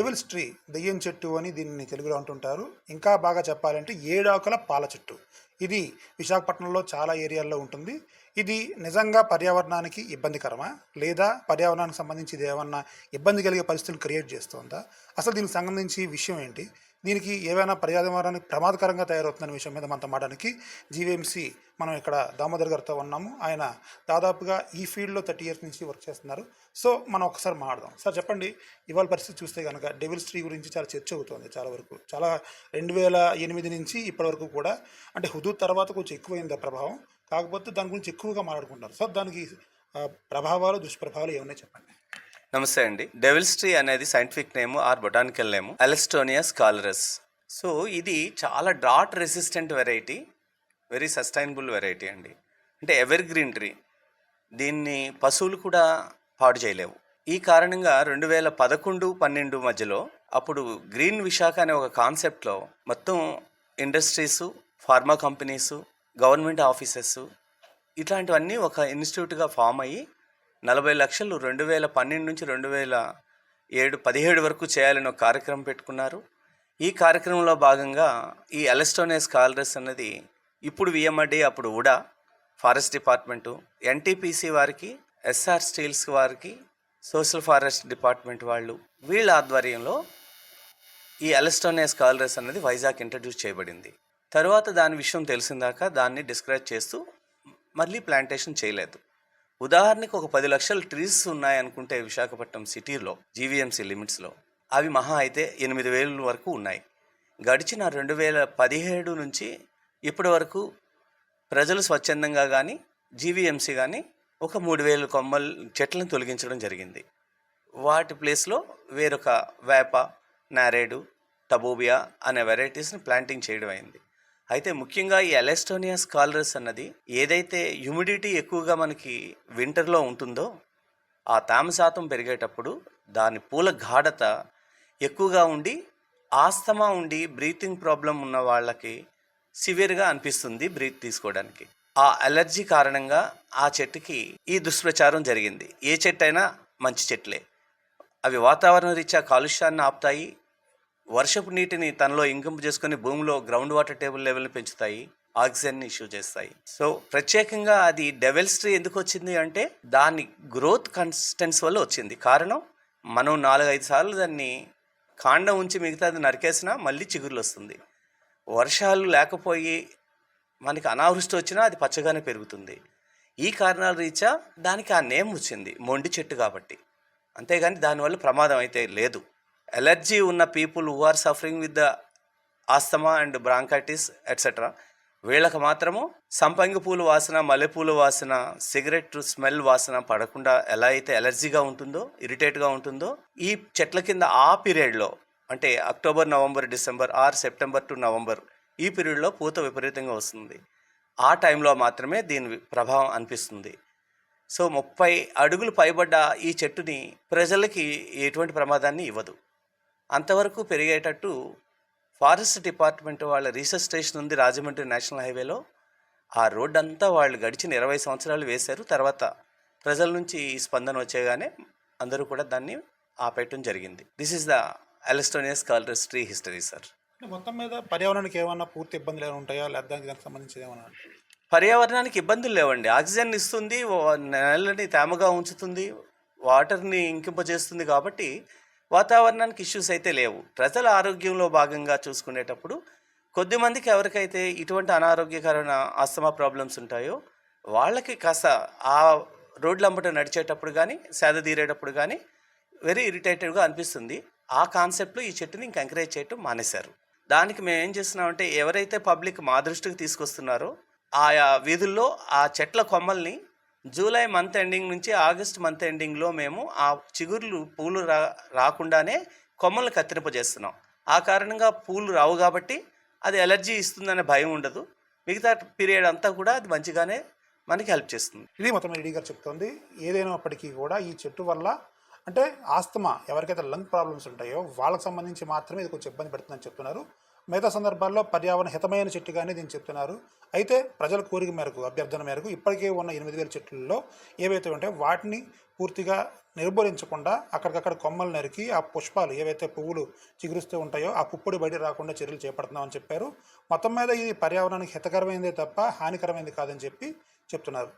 Devils tree దెయ్యం చెట్టు అని దీన్ని తెలుగులో అంటుంటారు. ఇంకా బాగా చెప్పాలంటే ఏడాకుల పాల చెట్టు. ఇది విశాఖపట్నంలో చాలా ఏరియాల్లో ఉంటుంది. ఇది నిజంగా పర్యావరణానికి ఇబ్బందికరమా? లేదా పర్యావరణానికి సంబంధించి ఇది ఏమన్నా ఇబ్బంది కలిగే పరిస్థితులు క్రియేట్ చేస్తుందా? అసలు దీనికి సంబంధించి విషయం ఏంటి? దీనికి ఏవైనా పర్యావరణానికి ప్రమాదకరంగా తయారవుతున్న విషయం మీద మనతో మాట్లాడడానికి జీవీఎంసీ మనం ఇక్కడ దామోదర్ గారితో ఉన్నాము. ఆయన దాదాపుగా ఈ ఫీల్డ్లో థర్టీ ఇయర్స్ నుంచి వర్క్ చేస్తున్నారు. సో మనం ఒకసారి మాట్లాడదాం. సార్ చెప్పండి. ఇవాళ పరిస్థితి చూస్తే కనుక డెవిల్స్ ట్రీ గురించి చాలా చర్చ అవుతుంది చాలా వరకు. చాలా రెండు వేల ఎనిమిది నుంచి ఇప్పటి వరకు కూడా అంటే హుదూద్ తర్వాత కొంచెం ఎక్కువైంది ఆ ప్రభావం. కాకపోతే దాని గురించి ఎక్కువగా మాట్లాడుకుంటారు సో దానికి ప్రభావాలు దుష్ప్రభావాలు ఏమన్నా చెప్పండి? నమస్తే అండి. డెవిల్స్ ట్రీ అనేది scientific name or botanical name Alstonia scholaris so ఇది చాలా drought resistant variety very sustainable variety అండి. అంటే ఎవర్ గ్రీన్ ట్రీ. దీన్ని పశువులు కూడా పాడు చేయలేవు. ఈ కారణంగా రెండు వేల పదకొండు పన్నెండు మధ్యలో అప్పుడు గ్రీన్ విశాఖ అనే ఒక కాన్సెప్ట్లో మొత్తం industries pharma companies government offices ఇట్లాంటివన్నీ ఒక ఇన్స్టిట్యూట్గా ఫామ్ అయ్యి నలభై లక్షలు రెండు వేల పన్నెండు నుంచి రెండు వేల ఏడు పదిహేడు వరకు చేయాలని ఒక కార్యక్రమం పెట్టుకున్నారు. ఈ కార్యక్రమంలో భాగంగా ఈ అలెస్టోనియస్ కాలరస్ అన్నది ఇప్పుడు విఎంఆర్డి అప్పుడు ఉడా ఫారెస్ట్ డిపార్ట్మెంటు ఎన్టీపీసీ వారికి ఎస్ఆర్ స్టీల్స్ వారికి సోషల్ ఫారెస్ట్ డిపార్ట్మెంట్ వాళ్ళు వీళ్ళ ఆధ్వర్యంలో ఈ అలెస్టోనియస్ కాలరస్ అనేది వైజాగ్ ఇంట్రడ్యూస్ చేయబడింది. తర్వాత దాని విషయం తెలిసిందాక దాన్ని డిస్క్రైబ్ చేస్తూ మళ్ళీ ప్లాంటేషన్ చేయలేదు. ఉదాహరణకు ఒక పది లక్షల ట్రీస్ ఉన్నాయనుకుంటే విశాఖపట్నం సిటీలో జీవీఎంసీ లిమిట్స్లో అవి మహా అయితే ఎనిమిది వేల వరకు ఉన్నాయి. గడిచిన రెండు వేల పదిహేడు నుంచి ఇప్పటి వరకు ప్రజలు స్వచ్ఛందంగా కానీ జీవీఎంసీ కానీ ఒక మూడు వేల కొమ్మల చెట్లను తొలగించడం జరిగింది. వాటి ప్లేస్లో వేరొక వేప నారేడు టబోబియా అనే వెరైటీస్ని ప్లాంటింగ్ చేయడం అయింది. అయితే ముఖ్యంగా ఈ అలెస్టోనియా స్కాలరస్ అన్నది ఏదైతే హ్యూమిడిటీ ఎక్కువగా మనకి వింటర్లో ఉంటుందో ఆ తేమ శాతం పెరిగేటప్పుడు దాని పూల గాఢత ఎక్కువగా ఉండి ఆస్తమా ఉండి బ్రీతింగ్ ప్రాబ్లం ఉన్న వాళ్ళకి సివియర్గా అనిపిస్తుంది బ్రీత్ తీసుకోవడానికి. ఆ అలర్జీ కారణంగా ఆ చెట్టుకి ఈ దుష్ప్రచారం జరిగింది. ఏ చెట్టు అయినా మంచి చెట్లే. అవి వాతావరణ రీత్యా కాలుష్యాన్ని ఆపుతాయి వర్షపు నీటిని తనలో ఇంకింపు చేసుకుని భూమిలో గ్రౌండ్ వాటర్ టేబుల్ లెవెల్ని పెంచుతాయి ఆక్సిజన్ని ఇష్యూ చేస్తాయి. సో ప్రత్యేకంగా అది డెవెల్స్ ట్రీ ఎందుకు వచ్చింది అంటే దాని గ్రోత్ కన్సిస్టెన్స్ వల్ల వచ్చింది. కారణం మనం నాలుగైదు సార్లు దాన్ని కాండం ఉంచి మిగతాది నరికేసినా మళ్ళీ చిగురులు వస్తుంది. వర్షాలు లేకపోయి మనకి అనావృష్టి వచ్చినా అది పచ్చగానే పెరుగుతుంది. ఈ కారణాల రీత్యా దానికి ఆ నేమ్ వచ్చింది మొండి చెట్టు కాబట్టి. అంతేగాని దానివల్ల ప్రమాదం అయితే లేదు. ఎలర్జీ ఉన్న people who are suffering with the asthma and bronchitis etcetera వీళ్ళకి మాత్రము సంపంగి పూల వాసన మల్లెపూల వాసన సిగరెట్ స్మెల్ వాసన పడకుండా ఎలా అయితే ఎలర్జీగా ఉంటుందో ఇరిటేట్గా ఉంటుందో ఈ చెట్ల కింద ఆ పీరియడ్లో అంటే October November December or September to November ఈ పీరియడ్లో పూత విపరీతంగా వస్తుంది. ఆ టైంలో మాత్రమే దీని ప్రభావం అనిపిస్తుంది. సో ముప్పై అడుగులు పైబడ్డ ఈ చెట్టుని ప్రజలకి ఎటువంటి ప్రమాదాన్ని ఇవ్వదు. అంతవరకు పెరిగేటట్టు ఫారెస్ట్ డిపార్ట్మెంట్ వాళ్ళ రీసెర్చ్ స్టేషన్ ఉంది రాజమండ్రి నేషనల్ హైవేలో. ఆ రోడ్ అంతా వాళ్ళు గడిచిన ఇరవై సంవత్సరాలు వేశారు. తర్వాత ప్రజల నుంచి ఈ స్పందన వచ్చేగానే అందరూ కూడా దాన్ని ఆపేయటం జరిగింది. This is the Alstonia scholaris tree history sir మొత్తం మీద పర్యావరణానికి ఏమన్నా పూర్తి ఇబ్బందులు ఏమైనా ఉంటాయా? లేదా దానికి సంబంధించి ఏమన్నా పర్యావరణానికి ఇబ్బందులు లేవండి. ఆక్సిజన్ ఇస్తుంది నేలని తేమగా ఉంచుతుంది వాటర్ని ఇంకింపజేస్తుంది కాబట్టి వాతావరణానికి ఇష్యూస్ అయితే లేవు. ప్రజల ఆరోగ్యంలో భాగంగా చూసుకునేటప్పుడు కొద్దిమందికి ఎవరికైతే ఇటువంటి అనారోగ్యకరమైన ఆస్తమా ప్రాబ్లమ్స్ ఉంటాయో వాళ్ళకి కాస్త ఆ రోడ్లంబట నడిచేటప్పుడు కానీ సేద తీరేటప్పుడు కానీ వెరీ ఇరిటేటెడ్గా అనిపిస్తుంది. ఆ కాన్సెప్ట్లో ఈ చెట్టుని ఇంక ఎంకరేజ్ చేయటం మానేశారు. దానికి మేము ఏం చేస్తున్నామంటే ఎవరైతే పబ్లిక్ మా దృష్టికి తీసుకొస్తున్నారో ఆయా వీధుల్లో ఆ చెట్ల కొమ్మల్ని జూలై మంత్ ఎండింగ్ నుంచి ఆగస్ట్ మంత్ ఎండింగ్లో మేము ఆ చిగుర్లు పూలు రా రాకుండానే కొమ్మలు కత్తిరింపజేస్తున్నాం. ఆ కారణంగా పూలు రావు కాబట్టి అది ఎలర్జీ ఇస్తుందనే భయం ఉండదు. మిగతా పీరియడ్ అంతా కూడా అది మంచిగానే మనకి హెల్ప్ చేస్తుంది. ఇది మొత్తం రెడ్డి గారు చెప్తోంది. ఏదైనప్పటికీ కూడా ఈ చెట్టు వల్ల అంటే ఆస్తమా ఎవరికైతే లంగ్ ప్రాబ్లమ్స్ ఉంటాయో వాళ్ళకి సంబంధించి మాత్రమే ఇది కొంచెం ఇబ్బంది పెడుతుందని చెప్తున్నారు. మిగతా సందర్భాల్లో పర్యావరణ హితమైన చెట్టుగానే దీన్ని చెప్తున్నారు. అయితే ప్రజల కోరిక మేరకు అభ్యర్థన మేరకు ఇప్పటికే ఉన్న ఎనిమిది వేల చెట్లలో ఏవైతే ఉంటాయో వాటిని పూర్తిగా నిర్మూలించకుండా అక్కడికక్కడ కొమ్మలు నరికి ఆ పుష్పాలు ఏవైతే పువ్వులు చిగురుస్తూ ఉంటాయో ఆ పుప్పొడి బయట రాకుండా చర్యలు చేపడుతున్నామని చెప్పారు. మొత్తం మీద ఇది పర్యావరణానికి హితకరమైనదే తప్ప హానికరమైనది కాదని చెప్పి చెప్తున్నారు.